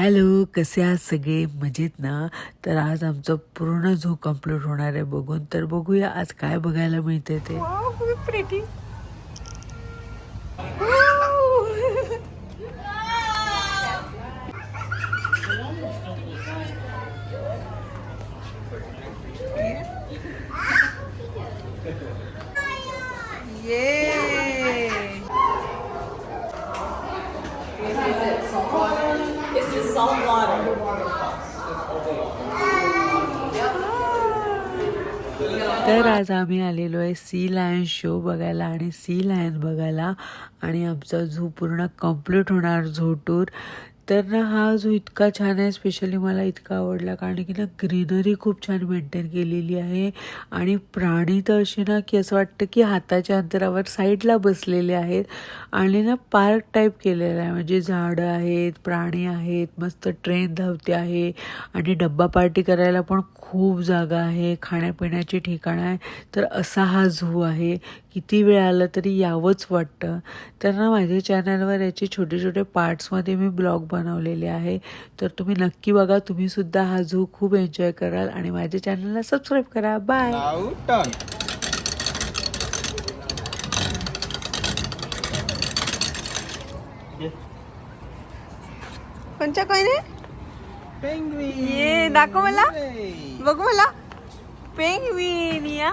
Hello कसे आहात सगळे? मजेत ना? तर आज आमचं पूर्ण झू कंप्लीट होणार आहे बघून. तर बघूया आज काय बघायला मिळते ते. Salt water. तर आज आम्ही आलेलो आहे सी लायन शो बघायला आणि सी लायन बघायला आणि आमचा झू पूर्ण कंप्लीट होणार झू टूर तर ना हा झू इतका छान आहे स्पेशली मला इतका आवडला. कारण की ना ग्रीनरी खूप छान मेंटेन केलेली आहे. आणि प्राणी तर असे ना की असं वाटतं की हाताच्या अंतरावर साईडला बसलेले आहेत. आणि ना पार्क टाईप केलेला आहे. म्हणजे झाडं आहेत प्राणी आहेत मस्त ट्रेन धावते आहे. आणि डब्बा पार्टी करायला पण खूप जागा आहे. खाण्यापिण्याची ठिकाणं आहे. तर असा हा झू आहे. किती वेळ आलं तरी यावंच वाटतं. तर ना माझ्या चॅनलवर याचे छोटे छोटे पार्ट्समध्ये मी ब्लॉग बनवलेले आहे. तर तुम्ही नक्की बघा तुम्ही सुद्धा हा झू खूप एन्जॉय कराल आणि माझ्या चॅनलला सबस्क्राईब करा. बाय. कोणच्या कोयने? Penguin. ये दाखव मला. बघू मला. पेंगविन या.